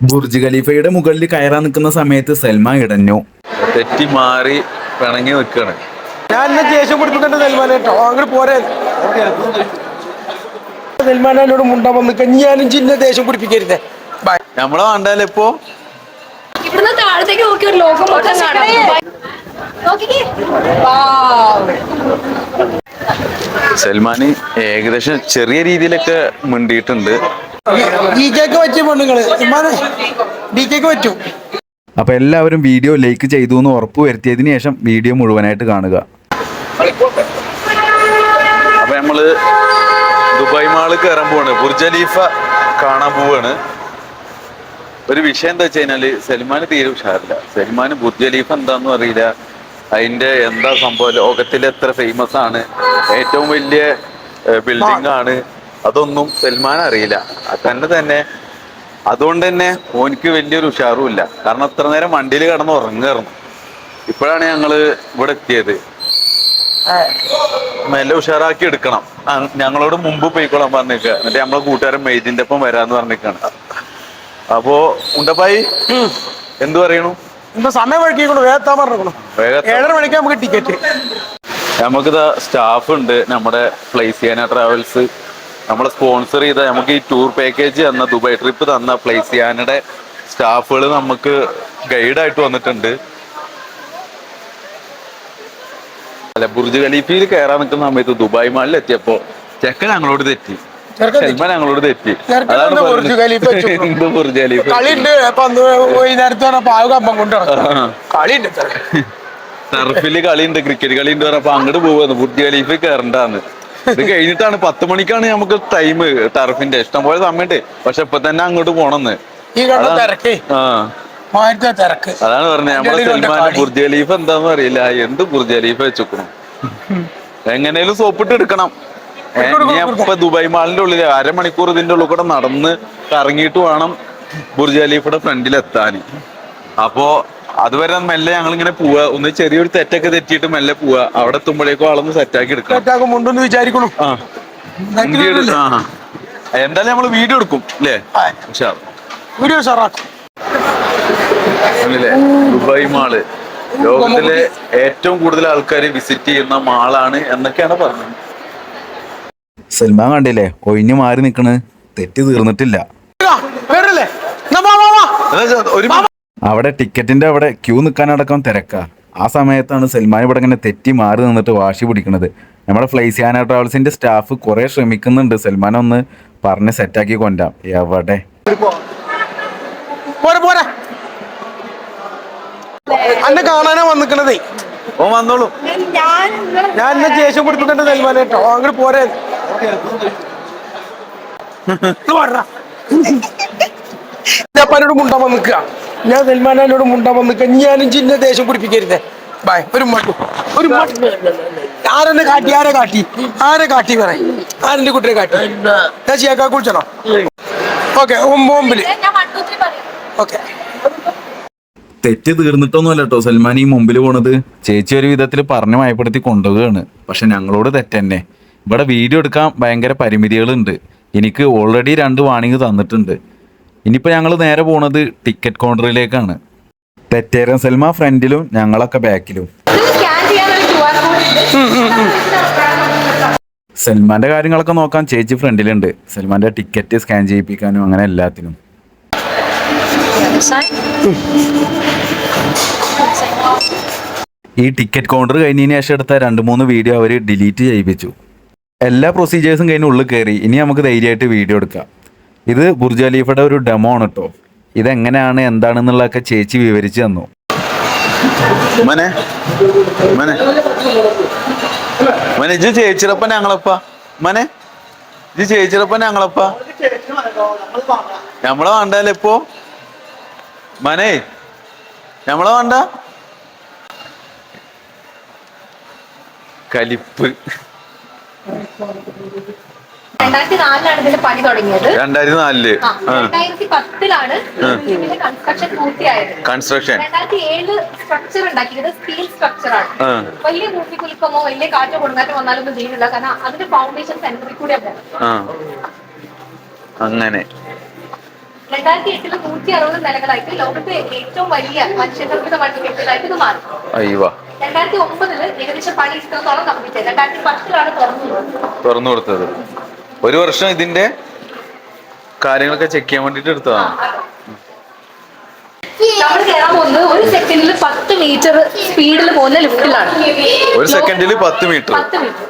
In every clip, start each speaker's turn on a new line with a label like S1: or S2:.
S1: Burj ഖലീഫയുടെ മുകളിൽ കയറാൻ നിൽക്കുന്ന സമയത്ത് സൽമാൻ ഇടഞ്ഞു.
S2: തെറ്റി മാറി പിണങ്ങി നിൽക്കാണ്.
S3: ഞാൻ എന്നെ ദേഷ്യം പിടിപ്പിക്കേണ്ട സൽമാൻ കേട്ടോ. അങ്ങോട്ട് പോരെ. സൽമാൻ എന്നോട് മുണ്ടാൻ വന്ന് ഞാനും ചിന്ന ദേഷ്യം പിടിപ്പിക്കരുതേ. ബൈ
S2: നമ്മളെ വേണ്ടാലേ ഇപ്പോ?
S4: ഇവിടുന്ന് താഴത്തേക്ക് നോക്കി ഒരു ലോകം മൊത്തം കാണാം. നോക്കിക്കേ.
S2: സൽമാന് ഏകദേശം ചെറിയ രീതിയിലൊക്കെ മിണ്ടിയിട്ടുണ്ട്.
S3: ഡി കെക്ക് പറ്റിയ പെണ്ണുങ്ങൾ. സൽമാനെ ഡി കെക്ക് പറ്റും.
S1: അപ്പൊ എല്ലാവരും വീഡിയോ ലൈക്ക് ചെയ്തു എന്ന് ഉറപ്പ് വരുത്തിയതിനു ശേഷം വീഡിയോ മുഴുവനായിട്ട് കാണുക.
S2: അപ്പൊ നമ്മൾ ദുബായ് മാൾ കയറാൻ പോവാണ്. ബുർജലീഫ ഖലീഫ കാണാൻ പോവാണ്. ഒരു വിഷയം എന്താ വെച്ച് കഴിഞ്ഞാൽ സൽമാന് തീരെ ഉഷാറില്ല. സൽമാന് ബുർജലീഫ ഖലീഫ എന്താന്നും അറിയില്ല. അതിന്റെ എന്താ സംഭവം? ലോകത്തിൽ എത്ര ഫേമസ് ആണ്. ഏറ്റവും വലിയ ബിൽഡിംഗ് ആണ്. അതൊന്നും സൽമാൻ അറിയില്ല. തന്നെ തന്നെ. അതുകൊണ്ട് തന്നെ ഓനിക്ക് വലിയൊരു ഉഷാറും ഇല്ല. കാരണം അത്ര നേരം വണ്ടിയിൽ കിടന്ന് ഉറങ്ങായിരുന്നു. ഇപ്പോഴാണ് ഞങ്ങൾ ഇവിടെ എത്തിയത്. മെല്ലെ ഉഷാറാക്കി എടുക്കണം. ഞങ്ങളോട് മുമ്പ് പോയിക്കോളാൻ പറഞ്ഞേക്ക എന്നിട്ട് നമ്മളെ കൂട്ടുകാരൻ മെയ്തിന്റെ ഒപ്പം വരാന്ന് പറഞ്ഞേക്കാണ് അപ്പോ ഉണ്ടപ്പായി? എന്തു പറയണു?
S3: ഇപ്പൊ സമയം വഴിക്കോളൂ വേഗത്താൻ പറഞ്ഞു
S2: വേഗം
S3: ഏഴര മണിക്ക് നമുക്ക് ടിക്കറ്റ്.
S2: നമുക്കിതാ സ്റ്റാഫ് ഉണ്ട് നമ്മുടെ ഫ്ലൈസിയാന ട്രാവൽസ്. നമ്മളെ സ്പോൺസർ ചെയ്ത നമുക്ക് ഈ ടൂർ പാക്കേജ് തന്ന ദുബായ് ട്രിപ്പ് തന്ന ഫ്ലൈസിയാനയുടെ സ്റ്റാഫുകൾ നമുക്ക് ഗൈഡായിട്ട് വന്നിട്ടുണ്ട്. അല്ല ബുർജ് ഖലീഫയിൽ കയറാൻ നിൽക്കുന്ന സമയത്ത് ദുബായ് മാളിൽ എത്തിയപ്പോ ചെക്കൻ ഞങ്ങളോട് തെറ്റി. സൽമാൻ ഞങ്ങളോട് തെറ്റി. അതാണ്
S3: ബുർജ്.
S2: എന്ത് ഖലീഫ
S3: കളിയുണ്ട് വൈകുന്നേരത്ത് കൊണ്ട്. കളിയുണ്ട്.
S2: ടർഫിൽ കളിയുണ്ട് ക്രിക്കറ്റ് കളി ഉണ്ട് പറഞ്ഞപ്പോ അങ്ങോട്ട് പോവാന്ന് ബുർജ് ഖലീഫ് കയറണ്ടാന്ന് ഇത് കഴിഞ്ഞിട്ടാണ് പത്ത് മണിക്കാണ് നമുക്ക് ടൈം ടർഫിന്റെ ഇഷ്ടംപോലെ സമയമുണ്ട്. പക്ഷെ ഇപ്പൊ തന്നെ അങ്ങോട്ട് പോണെന്ന്.
S3: ഈ കണ്ട തിരക്ക്. തിരക്ക്.
S2: അതാണ് പറഞ്ഞത്. നമ്മുടെ
S3: സൽമാന്റെ
S2: ബുർജ് ഖലീഫ് എന്താന്ന് അറിയില്ല. എന്ത് ബുർജ് ഖലീഫ് വെച്ചോക്കണം? എങ്ങനെയും സോപ്പിട്ട് എടുക്കണം.
S3: ഞാൻ.
S2: ഇപ്പൊ ദുബായ് മാളിന്റെ ഉള്ളിൽ അരമണിക്കൂർ ഇതിന്റെ ഉള്ളിൽ കൂടെ നടന്ന് കറങ്ങിയിട്ട് വേണം ബുർജ് ഖലീഫയുടെ ഫ്രണ്ടിൽ എത്താൻ അപ്പോ അതുവരെ മെല്ലെ ഞങ്ങൾ ഇങ്ങനെ പോവാ. ഒന്ന് ചെറിയൊരു തെറ്റൊക്കെ തെറ്റിയിട്ട് മെല്ലെ പോവാ. അവിടെ എത്തുമ്പോഴേക്കും ആളൊന്ന് സെറ്റാക്കി
S3: എടുക്കും വിചാരിക്കണം.
S2: ആ. എന്തായാലും നമ്മൾ വീഡിയോ എടുക്കും അല്ലേ?
S3: Video
S2: Dubai mall. ലോകത്തിലെ ഏറ്റവും കൂടുതൽ ആൾക്കാർ വിസിറ്റ് ചെയ്യുന്ന മാളാണ് എന്നൊക്കെയാണ് പറഞ്ഞത്.
S1: സൽമാൻ കണ്ടില്ലേ? ഒഴിഞ്ഞു മാറി നിക്കണ്. തെറ്റ് തീർന്നിട്ടില്ല.
S3: വേറല്ലേ വാ, വാ, വാ.
S2: ഒരു
S1: അവിടെ ടിക്കറ്റിന്റെ അവിടെ ക്യൂ നിൽക്കാനടക്കം തിരക്കാ. ആ സമയത്താണ് സൽമാൻ ഇവിടെ ഇങ്ങനെ തെറ്റി മാറി നിന്നിട്ട് വാശി പിടിക്കുന്നത് നമ്മുടെ ഫ്ലൈസിയാന ട്രാവൽസിന്റെ സ്റ്റാഫ് കുറെ ശ്രമിക്കുന്നുണ്ട്. സൽമാൻ ഒന്ന് പറഞ്ഞ് സെറ്റാക്കി കൊണ്ടാം. എവിടെ?
S3: അന്നെ കാണാനാ വന്നിക്കണതേ.
S2: ഓ വന്നോളൂ.
S4: ഞാൻ
S3: ഞാൻ എന്നെ ദേഷ്യം പിടിപ്പിക്കേണ്ട കേട്ടോ. അങ്ങോട്ട് പോരെ. ഞാൻ വന്നിക്കുക. ഞാൻ സൽമാനോട് മുണ്ടാൻ വന്നിക്കുക ഞാനും ചിന്ന ദേഷ്യം പിടിപ്പിക്കരുതേ. ബൈ ഒരു മട്ടു. ഒരു മട്ടു. ആരെന്നെ കാട്ടി? ആരെ കാട്ടി? ആരെ കാട്ടി പറയും? ആരെന്റെ കുട്ടിയെ കാട്ടി? ഞാൻ ചെയ്യാക്കാ കുളിച്ചണോ ഓക്കെ
S4: പറയാം.
S3: ഓക്കെ.
S1: തെറ്റ് തീർന്നിട്ടൊന്നുമല്ല കേട്ടോ. സൽമാൻ ഈ മുമ്പിൽ പോണത്. ചേച്ചി ഒരു വിധത്തിൽ പറഞ്ഞു മയപ്പെടുത്തി കൊണ്ടുപോവുകയാണ്. പക്ഷെ ഞങ്ങളോട് തെറ്റന്നെ. ഇവിടെ വീഡിയോ എടുക്കാൻ ഭയങ്കര പരിമിതികളുണ്ട്. എനിക്ക് ഓൾറെഡി രണ്ട് വാണിങ് തന്നിട്ടുണ്ട്. ഇനിയിപ്പോൾ ഞങ്ങൾ നേരെ പോണത് ടിക്കറ്റ് കൗണ്ടറിലേക്കാണ് തെറ്റേരൻ സെൽമ ഫ്രണ്ടിലും ഞങ്ങളൊക്കെ ബാക്കിലും. സെൽമാന്റെ കാര്യങ്ങളൊക്കെ നോക്കാൻ ചേച്ചി ഫ്രണ്ടിലുണ്ട്. സൽമാന്റെ ടിക്കറ്റ് സ്കാൻ ചെയ്യിപ്പിക്കാനും അങ്ങനെ എല്ലാത്തിനും. ഈ ടിക്കറ്റ് കൗണ്ടർ കഴിഞ്ഞതിന് ശേഷം എടുത്ത രണ്ട് മൂന്ന് വീഡിയോ അവർ ഡിലീറ്റ് ചെയ്യിപ്പിച്ചു. എല്ലാ പ്രൊസീജിയേഴ്സും കഴിഞ്ഞ് ഉള്ളിൽ കയറി. ഇനി നമുക്ക് ധൈര്യമായിട്ട് വീഡിയോ എടുക്കാം. ഇത് ബുർജ് ഖലീഫയുടെ ഒരു ഡെമോ ആണ് കേട്ടോ ഇതെങ്ങനെയാണ് എന്താണെന്നുള്ളതൊക്കെ ചേച്ചി വിവരിച്ചു തന്നു.
S2: മനെ മനെ നമ്മളെ വേണ്ടല്ലേ ഇപ്പോ? മനേ ഞമ്മളെ വേണ്ട? കലിപ്പ്.
S4: രണ്ടായിരത്തി നാലിലാണ് ഇതിന്റെ പണി തുടങ്ങിയത്.
S2: രണ്ടായിരത്തി
S4: നാലിൽ രണ്ടായിരത്തി പത്തിലാണ് ഇതിന്റെ കൺസ്ട്രക്ഷൻ പൂർത്തിയായത്.
S2: കൺസ്ട്രക്ഷൻ
S4: രണ്ടായിരത്തി ഏഴ് സ്ട്രക്ചർ ഉണ്ടാക്കിയത് സ്റ്റീൽ സ്ട്രക്ചർ ആണ്.
S2: ആ.
S4: വലിയ കൂട്ടിക്കുലുക്കമോ വലിയ കാറ്റോ കൊടുങ്കാറ്റോ വന്നാലൊന്നും ചെയ്യുന്നില്ല. കാരണം അതിന്റെ ഫൗണ്ടേഷൻ സെന്ററിൽ കൂടെ
S2: അങ്ങനെ
S4: രണ്ടായിരത്തി എട്ടിൽ നൂറ്റി അറുപത് നിലകളായിട്ട് ലോകത്തെ ഏറ്റവും വലിയ മനുഷ്യനിർമ്മിതമായിട്ട് കെട്ടിടമായിട്ട് ഇത് മാറി.
S2: അയ്യോ
S4: രണ്ടായിരത്തി ഒമ്പതിൽ ഏകദേശം പണി ഇഷ്ടത്തോളം കമ്പിച്ചത് രണ്ടായിരത്തി പത്തിലാണ് തുറന്നത്.
S2: തുറന്നു കൊടുത്തത്. ഒരു വർഷം ഇതിന്റെ കാര്യങ്ങളൊക്കെ ചെക്ക് ചെയ്യാൻ വേണ്ടിട്ട് എടുത്തതാണ്.
S4: നമ്മൾ കയറാൻ പോകുന്നത് ഒരു സെക്കൻഡിൽ പത്ത് മീറ്റർ സ്പീഡിൽ പോകുന്ന ലിഫ്റ്റിലാണ്
S2: ഒരു സെക്കൻഡിൽ പത്ത് മീറ്റർ
S4: പത്ത് മീറ്റർ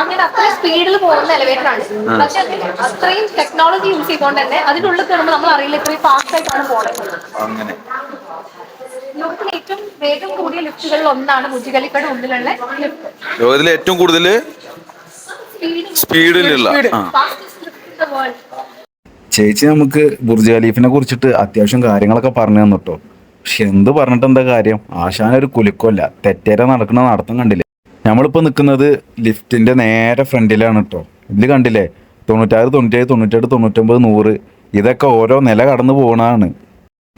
S4: അങ്ങനെ സ്പീഡിൽ പോകുന്ന എലിവേറ്റർ ആണ്. പക്ഷെ അതിന് അത്രയും ടെക്നോളജി യൂസ് ചെയ്തുകൊണ്ട് തന്നെ അതിനുള്ളിൽ കയറുമ്പോൾ നമ്മൾ അറിയില്ല ഇത്രയും ഫാസ്റ്റ് ആയിട്ടാണ്
S2: അങ്ങനെ.
S4: ലോകത്തിലെ ഏറ്റവും വേഗം കൂടിയ ലിഫ്റ്റുകളിൽ ഒന്നാണ് ഉള്ളിലുള്ള ലിഫ്റ്റ്
S2: ലോകത്തിലെ ഏറ്റവും കൂടുതൽ സ്പീഡിലുള്ള
S1: ചേച്ചി നമുക്ക് ബുർജ് ഖലീഫിനെ കുറിച്ചിട്ട് അത്യാവശ്യം കാര്യങ്ങളൊക്കെ പറഞ്ഞു തന്നിട്ടോ? പക്ഷെ എന്ത് പറഞ്ഞിട്ട് എന്താ കാര്യം? ആശാനൊരു കുലുക്കമല്ല. തെറ്റേരെ നടക്കുന്ന നടത്തം കണ്ടില്ലേ? നമ്മളിപ്പോൾ നിൽക്കുന്നത് ലിഫ്റ്റിന്റെ നേരെ ഫ്രണ്ടിലാണ് കേട്ടോ ഇതിൽ കണ്ടില്ലേ? തൊണ്ണൂറ്റാറ് തൊണ്ണൂറ്റേഴ് തൊണ്ണൂറ്റെട്ട് തൊണ്ണൂറ്റൊമ്പത് നൂറ്. ഇതൊക്കെ ഓരോ നില കടന്നു പോകണതാണ്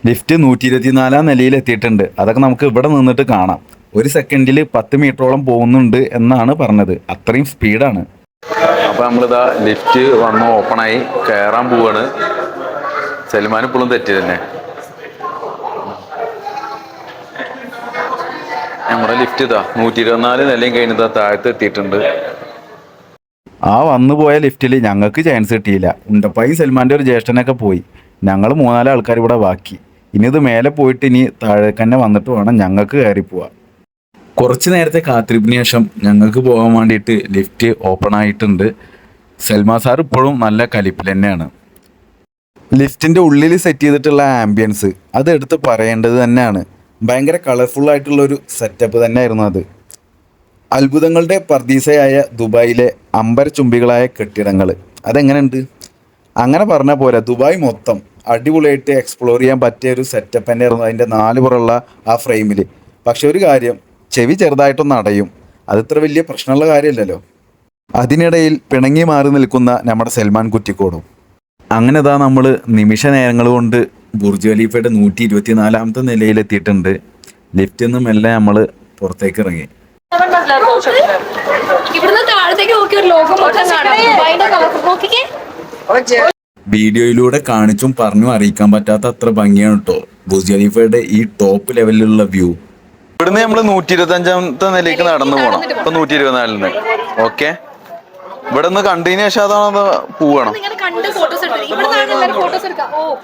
S1: ലിഫ്റ്റ് നൂറ്റി ഇരുപത്തിനാലാം നിലയിൽ എത്തിയിട്ടുണ്ട്. അതൊക്കെ നമുക്ക് ഇവിടെ നിന്നിട്ട് കാണാം. ഒരു സെക്കൻഡിൽ പത്ത് മീറ്ററോളം പോകുന്നുണ്ട് എന്നാണ് പറഞ്ഞത്. അത്രയും സ്പീഡാണ്.
S2: അപ്പൊ നമ്മളിതാ ലിഫ്റ്റ് വന്ന് ഓപ്പണായി കയറാൻ പോവാണ്. സൽമാൻ ഇപ്പോഴും തെറ്റി തന്നെ. നമ്മുടെ ലിഫ്റ്റ് ഇതാ നൂറ്റി ഇരുപത്തിനാല് നിലയും കഴിഞ്ഞതാ താഴത്ത് എത്തിയിട്ടുണ്ട്.
S1: ആ വന്നു പോയ ലിഫ്റ്റിൽ ഞങ്ങൾക്ക് ചാൻസ് കിട്ടിയില്ല. ഉണ്ടപ്പായി സൽമാന്റെ ഒരു ജ്യേഷ്ഠനൊക്കെ പോയി. ഞങ്ങൾ മൂന്നാൽ ആൾക്കാർ ഇവിടെ ബാക്കി. ഇനി ഇത് മേലെ പോയിട്ട് ഇനി താഴേക്ക് തന്നെ വന്നിട്ട് വേണം ഞങ്ങൾക്ക് കയറി പോവാൻ കുറച്ച് നേരത്തെ കാത്തിരിപ്പിന് ശേഷം ഞങ്ങൾക്ക് പോകാൻ വേണ്ടിയിട്ട് ലിഫ്റ്റ് ഓപ്പൺ ആയിട്ടുണ്ട്. സൽമാ സാർ ഇപ്പോഴും നല്ല കലിപ്പിൽ തന്നെയാണ്. ലിഫ്റ്റിന്റെ ഉള്ളിൽ സെറ്റ് ചെയ്തിട്ടുള്ള ആംബിയൻസ് അത് എടുത്ത് പറയേണ്ടത് തന്നെയാണ്. ഭയങ്കര കളർഫുൾ ആയിട്ടുള്ള ഒരു സെറ്റപ്പ് തന്നെയായിരുന്നു അത്. അത്ഭുതങ്ങളുടെ പർദീസയായ ദുബായിലെ അമ്പരചുംബികളായ കെട്ടിടങ്ങൾ അതെങ്ങനെയുണ്ട്? അങ്ങനെ പറഞ്ഞാൽ പോരാ ദുബായ് മൊത്തം അടിപൊളിയായിട്ട് എക്സ്പ്ലോർ ചെയ്യാൻ പറ്റിയ ഒരു സെറ്റപ്പ് തന്നെയായിരുന്നു അതിന്റെ നാല് പുറമുള്ള ആ ഫ്രെയിമിൽ പക്ഷെ ഒരു കാര്യം ചെവി ചെറുതായിട്ടൊന്ന് അടയും. അത് ഇത്ര വലിയ പ്രശ്നമുള്ള കാര്യമല്ലല്ലോ. അതിനിടയിൽ പിണങ്ങി മാറി നിൽക്കുന്ന നമ്മുടെ സൽമാൻ കുറ്റിക്കോടും. അങ്ങനെ ഇതാ നമ്മൾ നിമിഷ നേരങ്ങൾ കൊണ്ട് ബുർജ് ഖലീഫയുടെ നൂറ്റി ഇരുപത്തിനാലാമത്തെ നിലയിലെത്തിയിട്ടുണ്ട് ലിഫ്റ്റിൽ നിന്നും എല്ലാം നമ്മൾ പുറത്തേക്ക് ഇറങ്ങി വീഡിയോയിലൂടെ കാണിച്ചും പറഞ്ഞും അറിയിക്കാൻ പറ്റാത്ത അത്ര ഭംഗിയാണ് കേട്ടോ ബുർജ് ഖലീഫയുടെ ഈ ടോപ്പ് ലെവലിലുള്ള വ്യൂ
S2: ഇവിടുന്ന് നമ്മൾ നൂറ്റി ഇരുപത്തി അഞ്ചാമത്തെ നിലയ്ക്ക് നടന്നു പോകണം ഇപ്പൊ നൂറ്റി ഇരുപത്തിനാലിന് ഓക്കെ. ഇവിടെ നിന്ന് കണ്ടതിന് ശേഷം അതാണ് പോവണം?
S4: നിങ്ങൾ കണ്ട് ഫോട്ടോസ് എടുത്തു ഇവിടെ എല്ലാവരും ഫോട്ടോസ് എടുക്കാം. ഓ.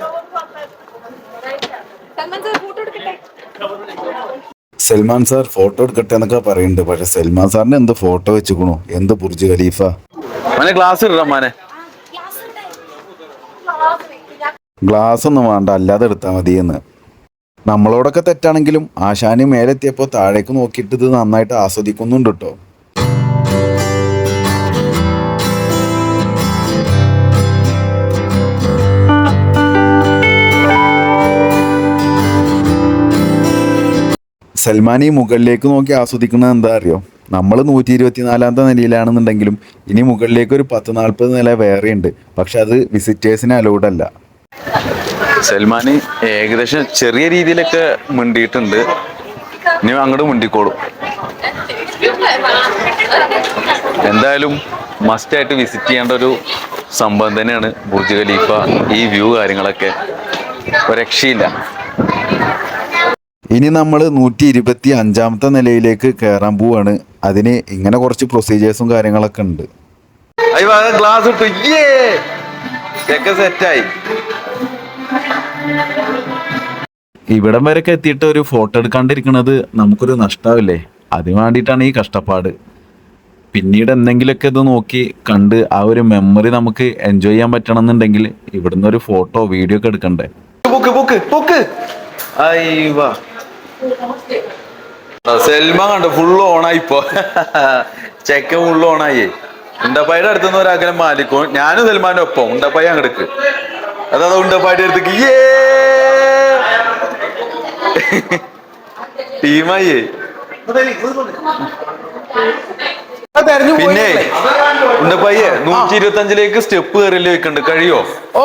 S4: സൽമാൻ സാർ ഫോട്ടോ എടുക്കട്ടെ?
S1: സൽമാൻ സാർ ഫോട്ടോ എടുക്കട്ടെ എന്നൊക്കെ പറയുന്നുണ്ട്. പക്ഷെ സൽമാൻ സാറിന് എന്ത് ഫോട്ടോ വെച്ചുക്കണു? എന്ത് ബുർജ് ഖലീഫ?
S2: മോനെ ഗ്ലാസ് ഇടാം മോനെ.
S1: ഗ്ലാസ് ഒന്നും വേണ്ട. അല്ലാതെ എടുത്താൽ മതിയെന്ന്. എന്ന് നമ്മളോടൊക്കെ തെറ്റാണെങ്കിലും ആശാന് മേലെത്തിയപ്പോൾ താഴേക്ക് നോക്കിയിട്ട് ഇത് നന്നായിട്ട് ആസ്വദിക്കുന്നുണ്ട് കേട്ടോ സൽമാൻ ഈ മുകളിലേക്ക് നോക്കി ആസ്വദിക്കുന്നത് എന്താ അറിയോ? നമ്മൾ നൂറ്റി ഇരുപത്തിനാലാമത്തെ നിലയിലാണെന്നുണ്ടെങ്കിലും ഇനി മുകളിലേക്ക് ഒരു പത്ത് നാൽപ്പത് നില വേറെയുണ്ട്. പക്ഷെ അത് വിസിറ്റേഴ്സിന് അലൗഡ് അല്ല.
S2: സൽമാന് ഏകദേശം ചെറിയ രീതിയിലൊക്കെ മിണ്ടിയിട്ടുണ്ട്. ഇനി അങ്ങോട്ട് മിണ്ടിക്കോളും. എന്തായാലും മസ്റ്റ് ആയിട്ട് വിസിറ്റ് ചെയ്യേണ്ട ഒരു സംഭവം തന്നെയാണ് ബുർജ് ഖലീഫ ഈ വ്യൂ കാര്യങ്ങളൊക്കെ. രക്ഷയില്ല.
S1: ഇനി നമ്മൾ നൂറ്റി ഇരുപത്തി അഞ്ചാമത്തെ നിലയിലേക്ക് കയറാൻ പോവാണ്. അതിന് ഇങ്ങനെ കുറച്ച് പ്രൊസീജിയേഴ്സും കാര്യങ്ങളൊക്കെ ഉണ്ട്.
S2: ഗ്ലാസ് സെറ്റായി
S1: ഇവിടം വരെയൊക്കെ എത്തിയിട്ട് ഒരു ഫോട്ടോ എടുക്കാണ്ടിരിക്കുന്നത് നമുക്കൊരു നഷ്ടാവില്ലേ? അതിന് വേണ്ടിയിട്ടാണ് ഈ കഷ്ടപ്പാട്. പിന്നീട് എന്തെങ്കിലുമൊക്കെ ഇത് നോക്കി കണ്ട് ആ ഒരു മെമ്മറി നമുക്ക് എൻജോയ് ചെയ്യാൻ പറ്റണം എന്നുണ്ടെങ്കിൽ ഇവിടുന്ന് ഒരു ഫോട്ടോ വീഡിയോ ഒക്കെ എടുക്കണ്ടേ?
S2: സെൽമ കണ്ടു ഫുള്ള് ഓണായി ഇപ്പൊ. ചെക്ക ഫുള്ള് ഓണായി ഉണ്ടപ്പായുടെ അടുത്തുനിന്ന് ഒരാഗ്രഹം മാലിക്കും. ഞാനും സൽമാന്റെ ഒപ്പം. ഉണ്ടപ്പായി അങ്ങടുക്ക് അതാ ഉണ്ട് അടുത്തേക്ക് ഏ ടീമായി
S3: തെരഞ്ഞു
S2: പിന്നെ ഉണ്ടപ്പായി നൂറ്റി ഇരുപത്തി അഞ്ചിലേക്ക് സ്റ്റെപ്പ് കയറില്ല വെക്കണ്ട്. കഴിയോ?
S3: ഓ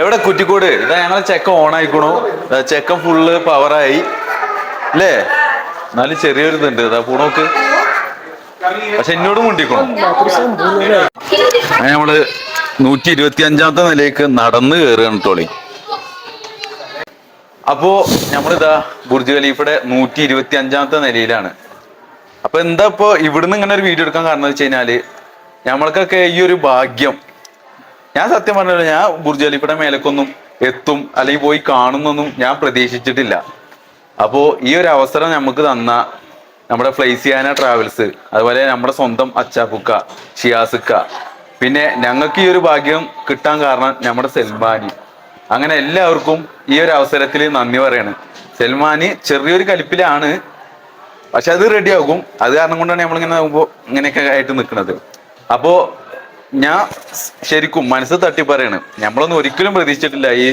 S2: എവിടെ കുറ്റിക്കോട്? ഇതാ ഞങ്ങളെ ചെക്ക ഓൺ ആയിക്കണു. ചെക്ക ചെക്കൻ ഫുള്ള് പവറായി അല്ലേ? എന്നാലും ചെറിയൊരു ഇതുണ്ട് ഇതാ പൂണോക്ക് പക്ഷെ എന്നോട് മുണ്ടിക്കണം. നമ്മൾ നൂറ്റി ഇരുപത്തി അഞ്ചാമത്തെ നിലയ്ക്ക് നടന്ന് കയറുകയാണ് ടോളി. അപ്പോ നമ്മളിതാ ബുർജ് ഖലീഫയുടെ നൂറ്റി ഇരുപത്തി അഞ്ചാമത്തെ നിലയിലാണ്. അപ്പൊ എന്താ ഇപ്പൊ ഇവിടുന്ന് ഇങ്ങനെ ഒരു വീഡിയോ എടുക്കാൻ കാരണം വെച്ച് കഴിഞ്ഞാൽ നമ്മൾക്കൊക്കെ ഈ ഒരു ഭാഗ്യം. ഞാൻ സത്യം പറഞ്ഞല്ലോ ഞാൻ ബുർജ് ഖലീഫയുടെ മേലക്കൊന്നും എത്തും അല്ലെങ്കിൽ പോയി കാണുന്നൊന്നും ഞാൻ പ്രതീക്ഷിച്ചിട്ടില്ല. അപ്പോ ഈ ഒരു അവസരം നമുക്ക് തന്ന നമ്മുടെ ഫ്ലൈസിയാന ട്രാവൽസ് അതുപോലെ നമ്മുടെ സ്വന്തം അച്ചാപ്പുക്ക ഷിയാസുക്ക പിന്നെ ഞങ്ങൾക്ക് ഈ ഒരു ഭാഗ്യം കിട്ടാൻ കാരണം നമ്മുടെ സെൽമാനി. അങ്ങനെ എല്ലാവർക്കും ഈ ഒരു അവസരത്തിൽ നന്ദി പറയാണ്. സെൽമാനി ചെറിയൊരു കലിപ്പിലാണ് പക്ഷെ അത് റെഡിയാകും അത് കാരണം കൊണ്ടാണ് നമ്മളിങ്ങനെ നോക്കുമ്പോൾ ഇങ്ങനെയൊക്കെ ആയിട്ട് നിൽക്കുന്നത്. അപ്പോൾ ഞാൻ ശരിക്കും മനസ്സ് തട്ടി പറയാണ് നമ്മളൊന്നും ഒരിക്കലും പ്രതീക്ഷിച്ചിട്ടില്ല ഈ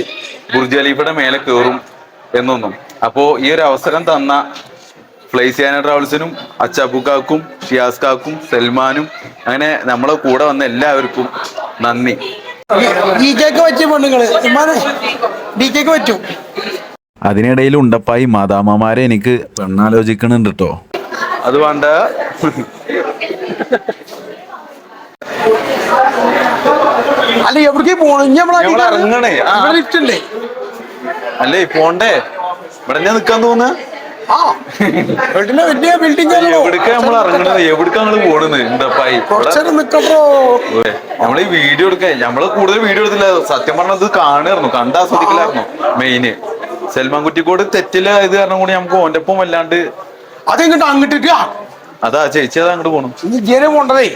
S2: ബുർജ് ഖലീഫയുടെ മേലെ കയറും എന്നൊന്നും. അപ്പോൾ ഈ ഒരു അവസരം തന്ന ഫ്ലൈസിയാന ട്രാവൽസിനും അച്ചാബുക്കാക്കും ഷിയാസ്കാക്കും സൽമാനും അങ്ങനെ നമ്മളെ കൂടെ വന്ന എല്ലാവർക്കും നന്ദി.
S3: കെക്ക് പെണ്ണുങ്ങൾ. കെക്ക് പറ്റും.
S1: അതിനിടയിൽ ഉണ്ടപ്പായി മാതാമ്മമാരെ എനിക്ക് പെണ്ണാലോചിക്കണുണ്ട് കേട്ടോ
S2: അത് വേണ്ട.
S3: അല്ല എവിടേക്ക് പോണേ? ലിഫ്റ്റ് ഉണ്ട്
S2: അല്ലേ പോണ്ടേ? ഇവിടെ ഞാൻ നിക്കാൻ തോന്നുന്നു?
S3: ആ. വീട്ടിലെ വലിയ ബിൽഡിംഗ്
S2: എവിടേക്കാ നമ്മൾ ഇറങ്ങണത്? എവിടേക്കാ നമ്മൾ പോണെന്ന് ഉണ്ടപ്പായി
S3: കുറച്ചേരം നിക്കപ്പോ
S2: നമ്മൾ ഈ വീഡിയോ എടുക്കാൻ നമ്മൾ കൂടുതൽ വീഡിയോ എടുത്തില്ല. സത്യം പറഞ്ഞത് കാണുമായിരുന്നു. കണ്ട് ആസ്വദിക്കലായിരുന്നു മെയിന് സൽമാൻ കുറ്റിക്കോട് തെറ്റില്ല ഇത് കാരണം കൂടി നമുക്ക് ഓന്റെ ഒപ്പം വല്ലാണ്ട്
S3: അതെങ്ങോട്ട് അങ്ങോട്ട്
S2: അതാ ചേച്ചി അത് അങ്ങോട്ട് പോണം.
S3: ജനം പോണ്ടതേ.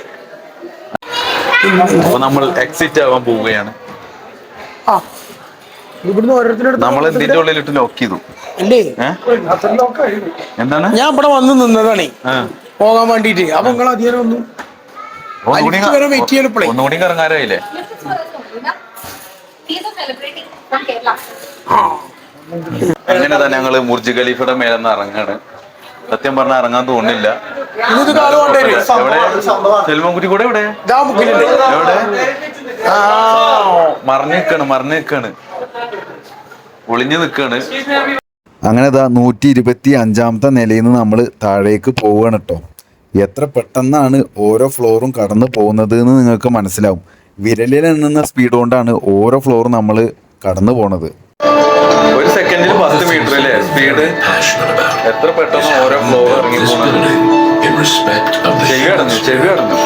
S2: അപ്പൊ നമ്മൾ എക്സിറ്റ് ആവാൻ പോവുകയാണ്. നമ്മൾ എന്തിന്റെ ഉള്ളിലിട്ട് ലോക്ക് ചെയ്തു.
S3: അല്ലേ
S2: ഏഹ് എന്താണ്?
S3: ഞാൻ ഇവിടെ വന്ന് നിന്നതാണേ. പോകാൻ വേണ്ടിട്ട് അപ്പൊ നിങ്ങൾ അധികം വന്നു.
S2: ഒന്നുകൂടി
S4: from
S2: അങ്ങനെ തന്നെ ഞങ്ങൾ മുർജി ഖലീഫയുടെ മേലെന്ന് ഇറങ്ങാണ്. സത്യം പറഞ്ഞാൽ ഇറങ്ങാൻ തോന്നില്ല
S3: ഇന്നത് കാലം കൊണ്ടുവരും
S2: എവിടെ? സെൽമൻ കുറ്റി കൂടെ എവിടെ? എവിടെ? ആ. മറിഞ്ഞു നിക്കാണ് മറിഞ്ഞു നിക്കാണ്. ഒളിഞ്ഞു നിക്കാണ്.
S1: അങ്ങനെ ഇതാ നൂറ്റി ഇരുപത്തി അഞ്ചാമത്തെ നിലയിൽ നിന്ന് നമ്മൾ താഴേക്ക് പോവുകയാണ് കേട്ടോ എത്ര പെട്ടെന്നാണ് ഓരോ ഫ്ലോറും കടന്നു പോകുന്നത് എന്ന് നിങ്ങൾക്ക് മനസ്സിലാവും. വിരലിൽ എണ്ണുന്ന സ്പീഡ് കൊണ്ടാണ് ഓരോ ഫ്ലോറും നമ്മൾ കടന്നു പോണത്.
S2: ഒരു സെക്കൻഡിൽ പത്ത് മീറ്റർ അല്ലേ? സ്പീഡ് എത്ര പെട്ടെന്ന് ഓരോ ഫ്ലോർ ഇറങ്ങി പോകുന്നത് ചെവി അടഞ്ഞു ചെവി അടഞ്ഞു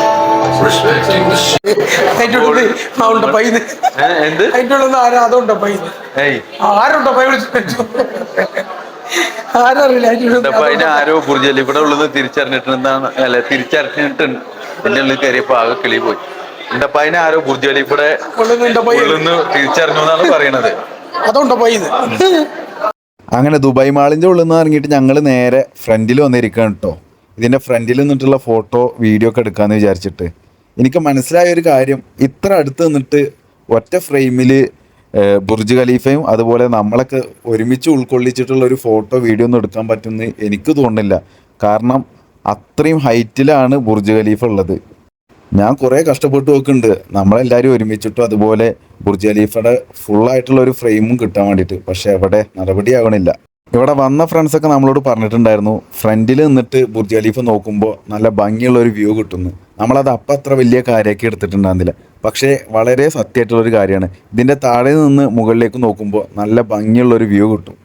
S3: പൈന്ന് ആരാ പൈന്ന് ആരുണ്ടോ പൈ വിളിച്ചു
S2: ആരോ ബുർജലി ഇവിടെ ഉള്ളത് തിരിച്ചറിഞ്ഞിട്ടുണ്ടെന്നാണ്. അല്ല തിരിച്ചറിഞ്ഞിട്ടുണ്ട്. എന്റെ ഉള്ളിൽ കയറിയപ്പോ ആകെ കിളി പോയി. എന്റെ അതിന് ആരോ ബുർജലി ഇവിടെ തിരിച്ചറിഞ്ഞു എന്നാണ് പറയണത്.
S3: അതുകൊണ്ടോ പൈന്ന്
S1: അങ്ങനെ ദുബായ് മാളിന്റെ ഉള്ളിൽ നിന്ന് ഇറങ്ങിയിട്ട് ഞങ്ങൾ നേരെ ഫ്രണ്ടിൽ വന്നിരിക്കുകയാണ് കേട്ടോ ഇതിന്റെ ഫ്രണ്ടിൽ നിന്നിട്ടുള്ള ഫോട്ടോ വീഡിയോ ഒക്കെ എടുക്കാമെന്ന് വിചാരിച്ചിട്ട്. എനിക്ക് മനസ്സിലായ ഒരു കാര്യം ഇത്ര അടുത്ത് നിന്നിട്ട് ഒറ്റ ഫ്രെയിമിൽ ബുർജ് ഖലീഫയും അതുപോലെ നമ്മളൊക്കെ ഒരുമിച്ച് ഉൾക്കൊള്ളിച്ചിട്ടുള്ള ഒരു ഫോട്ടോ വീഡിയോ ഒന്നും എടുക്കാൻ പറ്റുമെന്ന് എനിക്ക് തോന്നുന്നില്ല. കാരണം അത്രയും ഹൈറ്റിലാണ് ബുർജ് ഖലീഫ ഉള്ളത്. ഞാൻ കുറേ കഷ്ടപ്പെട്ട് നോക്കുന്നുണ്ട്. നമ്മളെല്ലാവരും ഒരുമിച്ചിട്ടും അതുപോലെ ബുർജ് ഖലീഫയുടെ ഫുള്ളായിട്ടുള്ള ഒരു ഫ്രെയിമും കിട്ടാൻ വേണ്ടിയിട്ട്. പക്ഷെ അവിടെ നടപടിയാകണില്ല ഇവിടെ വന്ന ഫ്രണ്ട്സൊക്കെ നമ്മളോട് പറഞ്ഞിട്ടുണ്ടായിരുന്നു ഫ്രണ്ടിൽ നിന്നിട്ട് ബുർജ് ഖലീഫ നോക്കുമ്പോൾ നല്ല ഭംഗിയുള്ള ഒരു വ്യൂ കിട്ടുന്നു നമ്മളത് അപ്പം അത്ര വലിയ കാര്യമാക്കി എടുത്തിട്ടുണ്ടായിരുന്നില്ല. പക്ഷേ വളരെ സത്യമായിട്ടുള്ളൊരു കാര്യമാണ്. ഇതിന്റെ താഴെ നിന്ന് മുകളിലേക്ക് നോക്കുമ്പോൾ നല്ല ഭംഗിയുള്ളൊരു വ്യൂ കിട്ടും.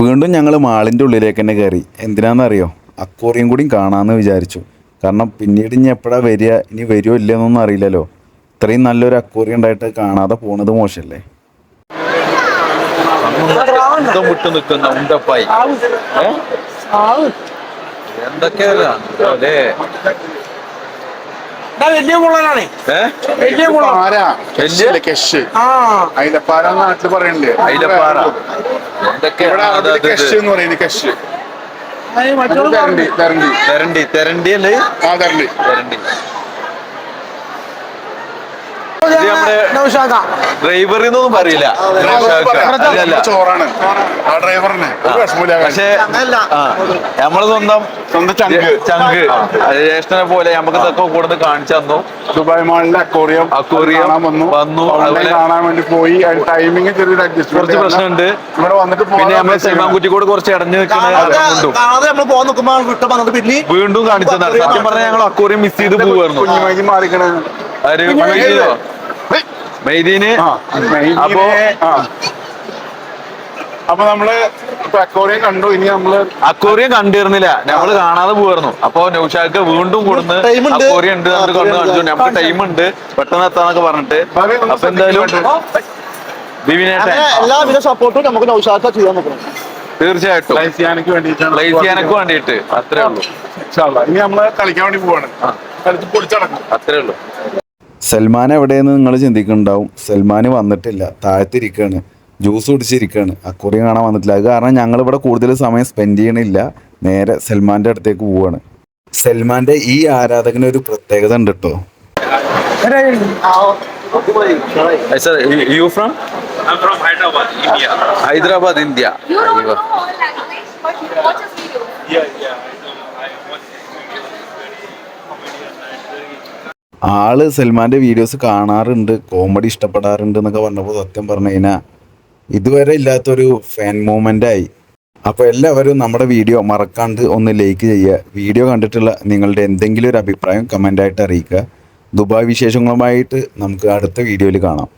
S1: വീണ്ടും ഞങ്ങൾ മാളിന്റെ ഉള്ളിലേക്ക് തന്നെ കയറി. എന്തിനാണെന്നറിയോ അക്കോറിയും കൂടിയും കാണാമെന്ന് വിചാരിച്ചു. കാരണം പിന്നീട് ഇനി എപ്പോഴാണ് വരിക? ഇനി വരുമോ ഇല്ലയെന്നൊന്നും അറിയില്ലല്ലോ. ഇത്രയും നല്ലൊരു അക്കോറിയം ഉണ്ടായിട്ട് കാണാതെ പോണത് മോശമല്ലേ
S2: വിട്ട് നിൽക്കുന്ന ഉണ്ടപ്പായി. എന്തൊക്കെയാ അല്ലേ?
S3: വലിയ മുള്ളനാണേ വലിയ മുള്ള
S5: ആരാ കെശ് കെശ്
S3: ആ.
S5: അയിലപ്പാറ നാട്ടിൽ പറയണ്ടേ.
S2: അയിലപ്പാറ
S5: കെശ് എന്ന് പറയുന്നത് കെശ് തരണ്ടി തരണ്ടി.
S2: തെരണ്ടി തെരണ്ടി അല്ലേ?
S5: ആ തരണ്ടി.
S2: തെരണ്ടി.
S3: നൗഷാദ.
S2: ഡ്രൈവറിൽ നിന്നൊന്നും പറയില്ല.
S5: ചോറാണ്. ആ ഡ്രൈവറിന്
S2: പക്ഷേ നമ്മൾ സ്വന്തം
S5: സ്വന്തം ചങ്ക്.
S2: ചങ്ക്. ജ്യേഷ്ഠനെ പോലെ നമുക്ക് ഇതൊക്കെ കൂടുതൽ കാണിച്ചു തന്നു.
S5: ദുബായ് മാളിന്റെ അക്കോറിയം
S2: അക്കോറിയം
S5: കാണാൻ വന്നു.
S2: വന്നു.
S5: കാണാൻ വേണ്ടി പോയി. ടൈമിങ് ചെറിയൊരു അഡ്ജസ്റ്റ്മെന്റ്
S2: കുറച്ച് പ്രശ്നമുണ്ട്.
S5: ഇവിടെ വന്നിട്ട്
S2: പിന്നെ നമ്മൾ
S5: പോകാൻ
S2: കുറച്ച് ഇടഞ്ഞു
S6: നിൽക്കുന്നത് പിന്നെ
S2: വീണ്ടും കാണിച്ചു സത്യം പറഞ്ഞാൽ ഞങ്ങൾ അക്കോറിയം മിസ് ചെയ്ത് പോവായിരുന്നു.
S5: കുഞ്ഞുമൈക്ക് മാറിക്കണ?
S2: മെയ്തീന് അപ്പൊ
S5: അപ്പോ- നമ്മൾ ഇപ്പൊ അക്കോറിയം കണ്ടു. ഇനി നമ്മൾ
S2: അക്കോറിയം കണ്ടിരുന്നില്ല. നമ്മൾ കാണാതെ പോയിരുന്നു അപ്പൊ നൗഷാക്ക് വീണ്ടും കൊടുന്ന്
S6: Time ഉണ്ട്.
S2: അക്കോറിയം ഉണ്ട് കണ്ടു കാണിച്ചു. നമുക്ക് ടൈം ഉണ്ട്. പെട്ടെന്ന് എത്താന്നൊക്കെ പറഞ്ഞിട്ട്. അപ്പൊ എന്തായാലും
S6: എല്ലാവിധ സപ്പോർട്ടും നമുക്ക് നൗഷാക്ക ചെയ്യാൻ നോക്കണം.
S2: തീർച്ചയായിട്ടും. ലൈസിയാനക്ക് വേണ്ടിയിട്ട്. അത്രേ ഉള്ളൂ.
S5: ഇനി നമ്മൾ കളിക്കാൻ വേണ്ടി പോവാണ്. കളിച്ച് പൊളിച്ചടക്കും
S2: അത്രേ ഉള്ളൂ.
S1: സൽമാൻ എവിടെയെന്ന് നിങ്ങൾ ചിന്തിക്കുന്നുണ്ടാവും. സൽമാൻ വന്നിട്ടില്ല. താഴ്ത്തിരിക്കുകയാണ് ജ്യൂസ് കുടിച്ചിരിക്കുകയാണ് അക്കുറിയും കാണാൻ വന്നിട്ടില്ല. അത് കാരണം ഞങ്ങൾ ഇവിടെ കൂടുതൽ സമയം സ്പെൻഡ് ചെയ്യണില്ല. നേരെ സൽമാന്റെ അടുത്തേക്ക് പോവാണ്. സൽമാന്റെ ഈ ആരാധകന് ഒരു പ്രത്യേകത ഉണ്ട് കേട്ടോ
S2: sir you from Hyderabad India
S1: ആൾ സൽമാന്റെ വീഡിയോസ് കാണാറുണ്ട് കോമഡി ഇഷ്ടപ്പെടാറുണ്ട് എന്നൊക്കെ പറഞ്ഞപ്പോൾ സത്യം പറഞ്ഞു കഴിഞ്ഞാൽ ഇതുവരെ ഇല്ലാത്തൊരു ഫാൻ മൂവ്മെന്റ് ആയി. അപ്പോൾ എല്ലാവരും നമ്മുടെ വീഡിയോ മറക്കാണ്ട് ഒന്ന് ലൈക്ക് ചെയ്യുക. വീഡിയോ കണ്ടിട്ടുള്ള നിങ്ങളുടെ എന്തെങ്കിലും ഒരു അഭിപ്രായം കമന്റായിട്ട് അറിയിക്കുക. ദുബായ് വിശേഷങ്ങളുമായിട്ട് നമുക്ക് അടുത്ത വീഡിയോയിൽ കാണാം.